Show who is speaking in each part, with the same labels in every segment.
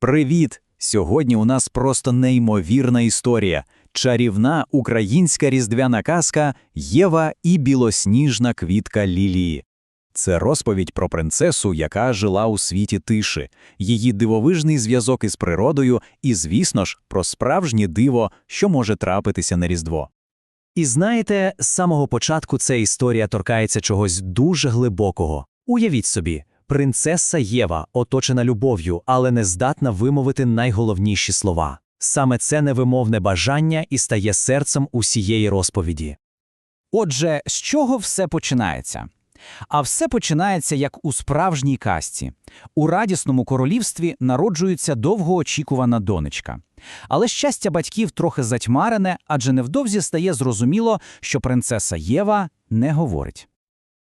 Speaker 1: Привіт! Сьогодні у нас просто неймовірна історія. Чарівна українська різдвяна казка Єва і білосніжна квітка Лілії. Це розповідь про принцесу, яка жила у світі тиші, її дивовижний зв'язок із природою і, звісно ж, про справжнє диво, що може трапитися на Різдво.
Speaker 2: І знаєте, з самого початку ця історія торкається чогось дуже глибокого. Уявіть собі, принцеса Єва, оточена любов'ю, але не здатна вимовити найголовніші слова. Саме це невимовне бажання і стає серцем усієї розповіді.
Speaker 3: Отже, з чого все починається? А все починається як у справжній казці. У радісному королівстві народжується довгоочікувана донечка. Але щастя батьків трохи затьмарене, адже невдовзі стає зрозуміло, що принцеса Єва не говорить.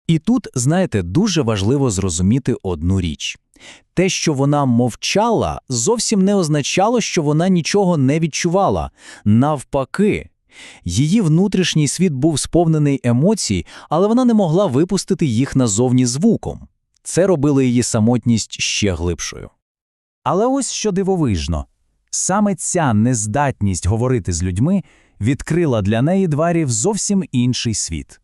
Speaker 2: І тут, знаєте, дуже важливо зрозуміти одну річ. Те, що вона мовчала, зовсім не означало, що вона нічого не відчувала. Навпаки, її внутрішній світ був сповнений емоцій, але вона не могла випустити їх назовні звуком. Це робило її самотність ще глибшою.
Speaker 3: Але ось що дивовижно. Саме ця нездатність говорити з людьми відкрила для неї двері в зовсім інший світ.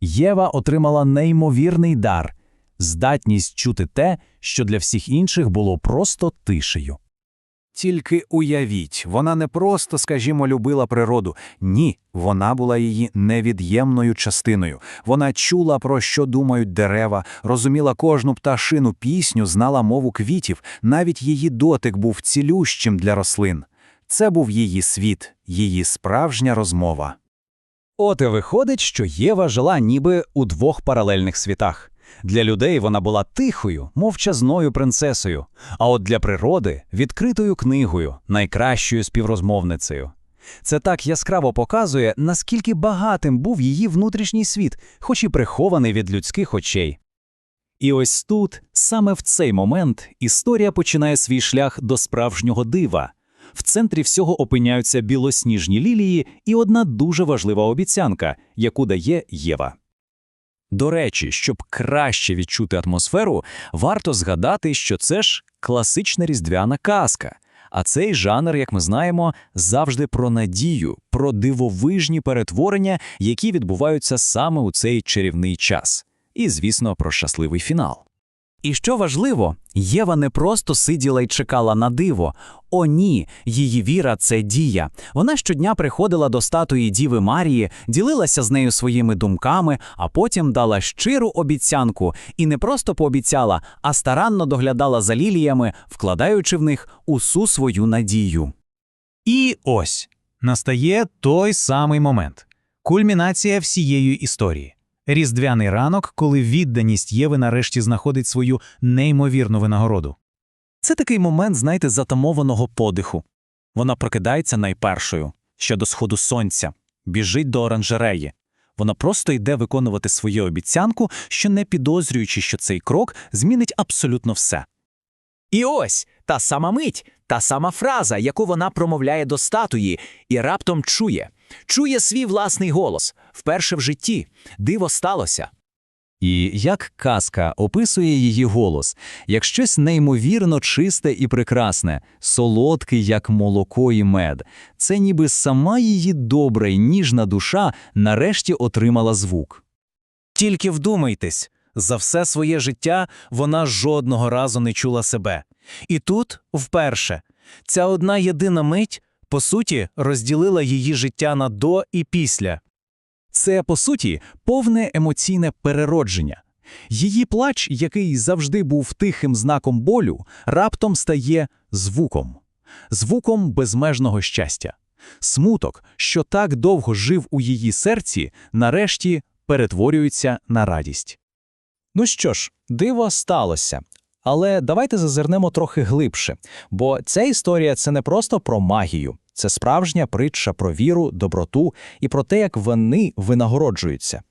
Speaker 3: Єва отримала неймовірний дар здатність чути те, що для всіх інших було просто тишею.
Speaker 4: Тільки уявіть, вона не просто, скажімо, любила природу. Ні, вона була її невід'ємною частиною. Вона чула, про що думають дерева, розуміла кожну пташину пісню, знала мову квітів, навіть її дотик був цілющим для рослин. Це був її світ, її справжня розмова.
Speaker 1: От і виходить, що Єва жила ніби у двох паралельних світах. Для людей вона була тихою, мовчазною принцесою, а от для природи відкритою книгою, найкращою співрозмовницею. Це так яскраво показує, наскільки багатим був її внутрішній світ, хоч і прихований від людських очей. І ось тут, саме в цей момент, історія починає свій шлях до справжнього дива. В центрі всього опиняються білосніжні лілії і одна дуже важлива обіцянка, яку дає Єва. До речі, щоб краще відчути атмосферу, варто згадати, що це ж класична різдвяна казка. А цей жанр, як ми знаємо, завжди про надію, про дивовижні перетворення, які відбуваються саме у цей чарівний час. І, звісно, про щасливий фінал.
Speaker 3: І що важливо, Єва не просто сиділа й чекала на диво. О, ні, її віра це дія. Вона щодня приходила до статуї Діви Марії, ділилася з нею своїми думками, а потім дала щиру обіцянку і не просто пообіцяла, а старанно доглядала за ліліями, вкладаючи в них усу свою надію.
Speaker 5: І ось настає той самий момент кульмінація всієї історії. Різдвяний ранок, коли відданість Єви нарешті знаходить свою неймовірну винагороду.
Speaker 3: Це такий момент, знаєте, затамованого подиху. Вона прокидається найпершою, ще до сходу сонця, біжить до оранжереї. Вона просто йде виконувати свою обіцянку, що не підозрюючи, що цей крок змінить абсолютно все. І ось та сама мить, та сама фраза, яку вона промовляє до статуї, і раптом чує, чує свій власний голос вперше в житті. Диво сталося.
Speaker 1: І як казка описує її голос, як щось неймовірно чисте і прекрасне, солодкий, як молоко і мед, це ніби сама її добра й ніжна душа нарешті отримала звук.
Speaker 5: Тільки вдумайтесь, за все своє життя вона жодного разу не чула себе. І тут, вперше, ця одна єдина мить, по суті, розділила її життя на до і після.
Speaker 1: Це, по суті, повне емоційне переродження. Її плач, який завжди був тихим знаком болю, раптом стає звуком, звуком безмежного щастя. Смуток, що так довго жив у її серці, нарешті перетворюється на радість.
Speaker 2: Ну що ж, диво сталося. Але давайте зазирнемо трохи глибше, бо ця історія це не просто про магію, це справжня притча про віру, доброту і про те, як вони винагороджуються.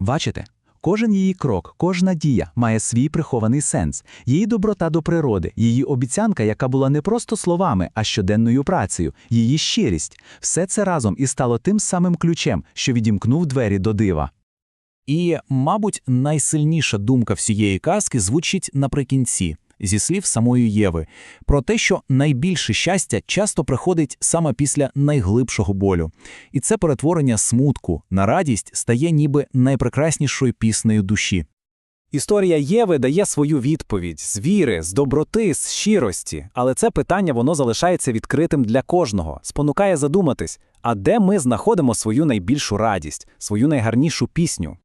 Speaker 2: Бачите, кожен її крок, кожна дія має свій прихований сенс, її доброта до природи, її обіцянка, яка була не просто словами, а щоденною працею, її щирість все це разом і стало тим самим ключем, що відімкнув двері до дива.
Speaker 3: І, мабуть, найсильніша думка всієї казки звучить наприкінці.
Speaker 2: зі слів самої Єви, про те, що найбільше щастя часто приходить саме після найглибшого болю. І це перетворення смутку на радість стає ніби найпрекраснішою піснею душі.
Speaker 1: Історія Єви дає свою відповідь з віри, з доброти, з щирості, але це питання воно залишається відкритим для кожного, спонукає задуматись, а де ми знаходимо свою найбільшу радість, свою найгарнішу пісню.